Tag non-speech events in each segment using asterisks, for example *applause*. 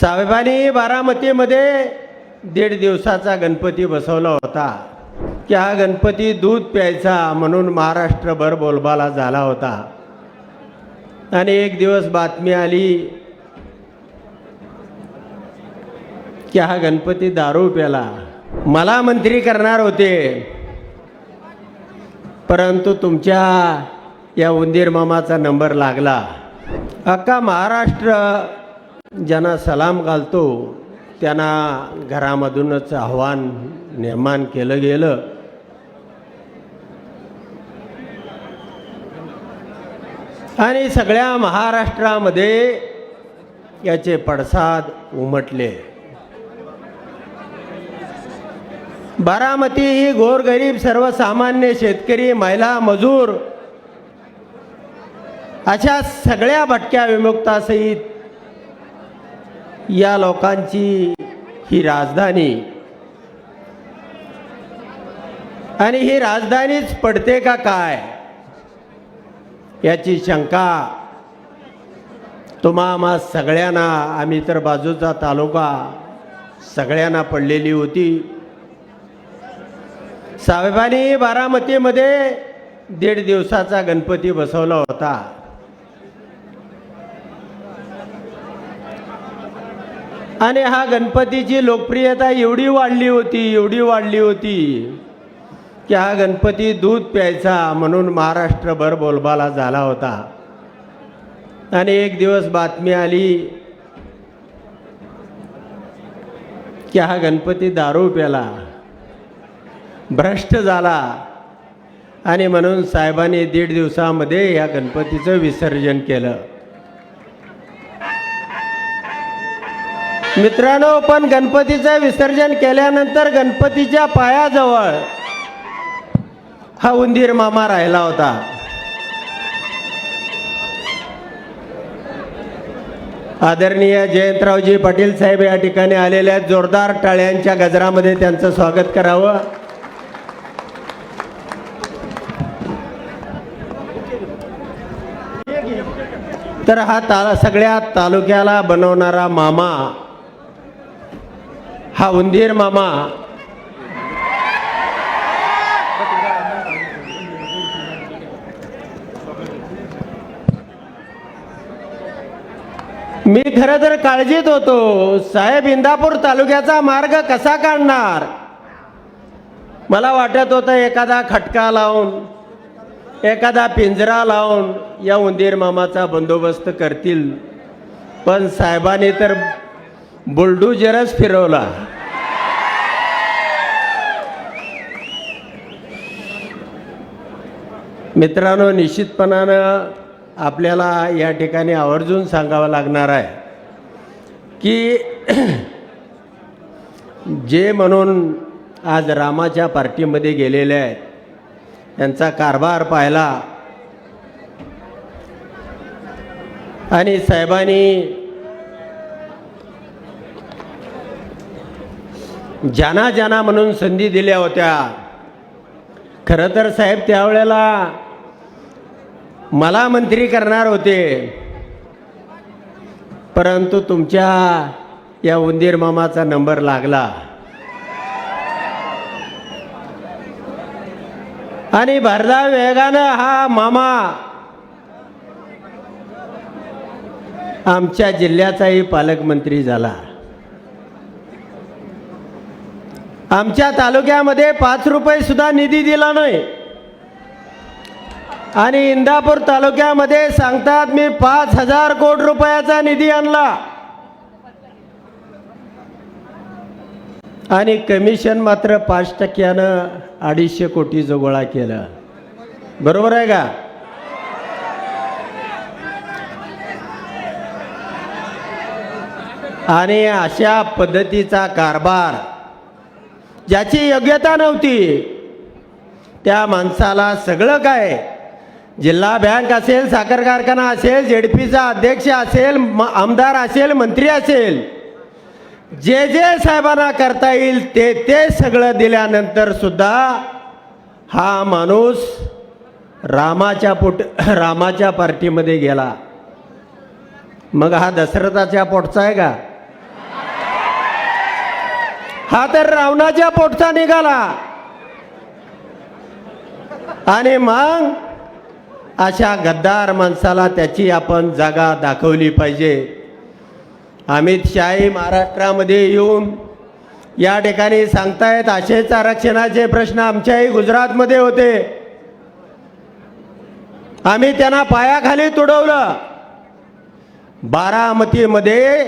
साहेबांनी बारामतीमध्ये दीड दिवसाचा गणपती बसवला होता. की हा गणपती दूध प्यायचा म्हणून महाराष्ट्रभर बोलबाला झाला होता. आणि एक दिवस बातमी आली की हा गणपती दारू प्याला. मला मंत्री करणार होते. परंतु तुमच्या या उंदीर मामाचा नंबर लागला. अख्खा महाराष्ट्र ज्यांना सलाम घालतो त्यांना घरामधूनच आव्हान निर्माण केलं गेलं. आणि सगळ्या महाराष्ट्रामध्ये याचे पडसाद उमटले. बारामती ही गोरगरीब सर्वसामान्य शेतकरी महिला मजूर अशा सगळ्या भटक्या विमुक्तासहित या लोकांची ही राजधानी. आणि ही राजधानीच पडते का काय? याची शंका तुम्हा आम्हा सगळ्यांना. आम्ही तर बाजूचा तालुका सगळ्यांना पडलेली होती. साहेबांनी बारामतीमध्ये दीड दिवसाचा गणपती बसवला होता. आणि हा गणपतीची लोकप्रियता एवढी वाढली होती एवढी वाढली होती की हा गणपती दूध प्यायचा म्हणून महाराष्ट्रभर बोलबाला झाला होता. आणि एक दिवस बातमी आली की हा गणपती दारू प्याला भ्रष्ट झाला. आणि म्हणून साहेबांनी दीड दिवसामध्ये या गणपतीचं विसर्जन केलं. मित्रांनो पण गणपतीचं विसर्जन केल्यानंतर गणपतीच्या पायाजवळ हा उंदीर मामा राहिला होता. आदरणीय जयंतरावजी पाटील साहेब या ठिकाणी आलेल्या जोरदार टाळ्यांच्या गजरामध्ये त्यांचं स्वागत करावं. तर हा ता सगळ्या तालुक्याला बनवणारा मामा हा उंदीर मामा. मी खरं तर काळजीत होतो. साहेब इंदापूर तालुक्याचा मार्ग कसा काढणार? मला वाटत होतं एखादा खटका लावून एखादा पिंजरा लावून या उंदीर मामाचा बंदोबस्त करतील. पण साहेबांनी तर बुलडोजरच फिरवला. मित्रांनो निश्चितपणानं आपल्याला या ठिकाणी आवर्जून सांगावं लागणार आहे की *clears throat* जे म्हणून आज रामाच्या पार्टीमध्ये गेलेले आहेत त्यांचा कारभार पाहिला. आणि साहेबांनी ज्यांना ज्यांना म्हणून संधी दिल्या होत्या. खरं तर साहेब त्यावेळेला मला मंत्री करणार होते. परंतु तुमच्या या उंदीर मामाचा नंबर लागला. आणि भरदा वेगानं हा मामा आमच्या जिल्ह्याचाही पालकमंत्री झाला. आमच्या तालुक्यामध्ये पाच रुपये सुद्धा निधी दिला नाही. आणि इंदापूर तालुक्यामध्ये सांगतात मी पाच हजार कोटी रुपयाचा निधी आणला. आणि कमिशन मात्र पाच टक्क्यानं अडीचशे कोटी गोळा केलं. बरोबर आहे का? आणि अशा पद्धतीचा कारभार ज्याची योग्यता नव्हती त्या माणसाला सगळं काय? जिल्हा बँक असेल साखर कारखाना असेल जेडपीचा अध्यक्ष असेल म- आमदार असेल मंत्री असेल जे जे साहेबांना करता येईल ते ते सगळं दिल्यानंतर सुद्धा हा माणूस रामाच्या पोट रामाच्या पार्टीमध्ये गेला. मग हा दशरथाच्या पोटचा आहे का? हा तर रावणाच्या पोटचा निघाला. आणि मग अशा गद्दार माणसाला त्याची आपण जागा दाखवली पाहिजे. अमित शाही महाराष्ट्रामध्ये येऊन या ठिकाणी सांगतायत असेच आरक्षणाचे प्रश्न आमच्याही गुजरातमध्ये होते. आम्ही त्यांना पायाखाली तुडवलं. बारामतीमध्ये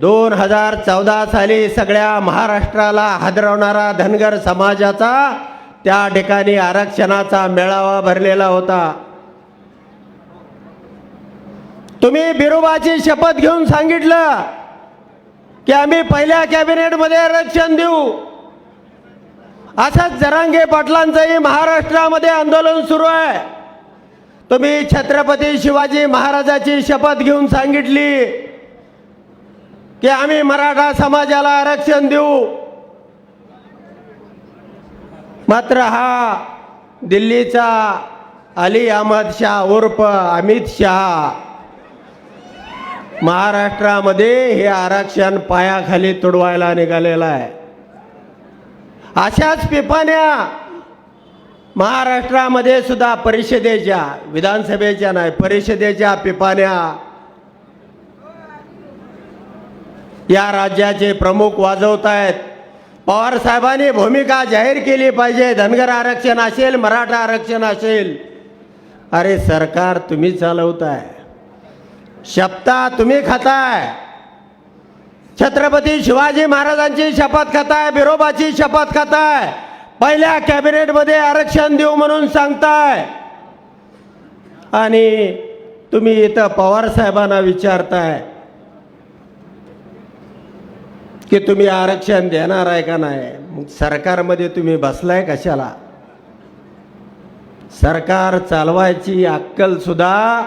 दोन हजार चौदा साली सगळ्या महाराष्ट्राला हादरवणारा धनगर समाजाचा त्या ठिकाणी आरक्षणाचा मेळावा भरलेला होता. तुम्ही बिरोबाची शपथ घेऊन सांगितलं की आम्ही पहिल्या कॅबिनेटमध्ये आरक्षण देऊ. असंच जरांगे पाटलांचंही महाराष्ट्रामध्ये आंदोलन सुरू आहे. तुम्ही छत्रपती शिवाजी महाराजाची शपथ घेऊन सांगितली. की आम्ही मराठा समाजाला आरक्षण देऊ. मात्र हा दिल्लीचा अली अहमद शाह उर्फ अमित शहा महाराष्ट्रामध्ये हे आरक्षण पायाखाली तुडवायला निघालेलं आहे. अशाच पिपाण्या महाराष्ट्रामध्ये सुद्धा परिषदेच्या विधानसभेच्या नाही परिषदेच्या पिपाण्या या राज्याचे प्रमुख वाजवत आहेत. पवार साहेबांनी भूमिका जाहीर केली पाहिजे. धनगर आरक्षण असेल मराठा आरक्षण असेल. अरे सरकार तुम्ही चालवताय. शपथा तुम्ही खाताय. छत्रपती शिवाजी महाराजांची शपथ खाताय बिरोबाची शपथ खाताय. पहिल्या कॅबिनेटमध्ये आरक्षण देऊ म्हणून सांगताय. आणि तुम्ही इथं पवार साहेबांना विचारताय की तुम्ही आरक्षण देणार आहे का नाही? मग सरकारमध्ये तुम्ही बसलाय कशाला? सरकार चालवायची अक्कल सुद्धा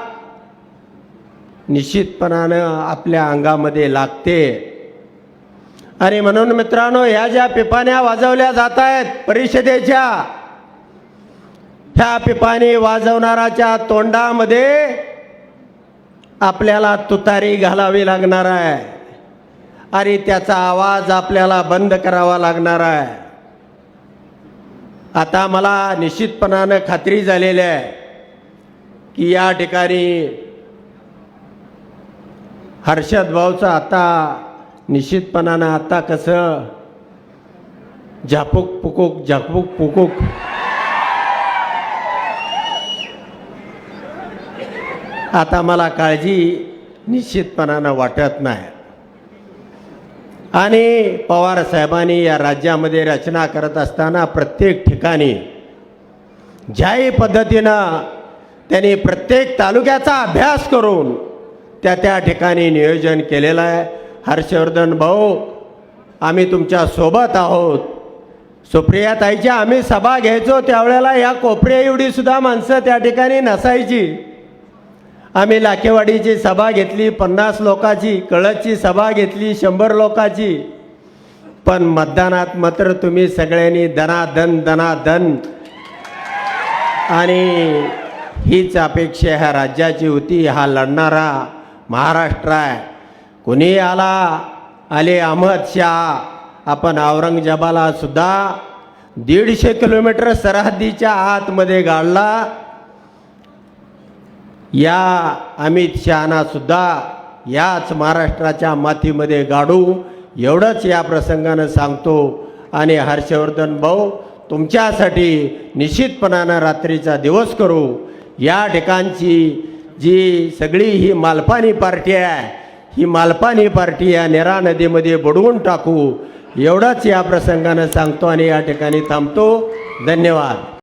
निश्चितपणानं आपल्या अंगामध्ये लागते. आणि म्हणून मित्रांनो ह्या ज्या पिपाण्या वाजवल्या जात आहेत परिषदेच्या ह्या पिपाणी वाजवणाराच्या तोंडामध्ये आपल्याला तुतारी घालावी लागणार आहे. आणि त्याचा आवाज आपल्याला बंद करावा लागणार आहे. आता मला निश्चितपणानं खात्री झालेली आहे की या ठिकाणी हर्षद भाऊचं आता निश्चितपणानं आता कसं झापूक पुकूक झापूक पुकूक आता मला काळजी निश्चितपणानं वाटत नाही. आणि पवार साहेबांनी या राज्यामध्ये रचना करत असताना प्रत्येक ठिकाणी ज्याही पद्धतीनं त्यांनी प्रत्येक तालुक्याचा अभ्यास करून त्या त्या ठिकाणी नियोजन केलेलं आहे. हर्षवर्धन भाऊ आम्ही तुमच्यासोबत आहोत. सुप्रिया ताईच्या आम्ही सभा घ्यायचो त्यावेळेला या कोपऱ्या एवढीसुद्धा माणसं त्या ठिकाणी नसायची. आम्ही लाकेवाडीची सभा घेतली पन्नास लोकाची कळतची सभा घेतली शंभर लोकाची. पण मतदानात मात्र तुम्ही सगळ्यांनी धनाधन धनाधन. आणि हीच अपेक्षा ह्या राज्याची होती हा लढणारा महाराष्ट्र आहे. कुणी आला? आले अहमद शाह. आपण औरंगजेबाला सुद्धा दीडशे किलोमीटर सरहद्दीच्या आतमध्ये गाडला या अमित शहानासुद्धा याच महाराष्ट्राच्या मातीमध्ये गाडू एवढंच या प्रसंगानं सांगतो. आणि हर्षवर्धन भाऊ तुमच्यासाठी निश्चितपणानं रात्रीचा दिवस करू. या ठिकाणची जी सगळी ही मालपानी पार्टी आहे ही मालपानी पार्टी या नेरा नदीमध्ये बुडवून टाकू. एवढंच या प्रसंगानं सांगतो आणि या ठिकाणी थांबतो. धन्यवाद.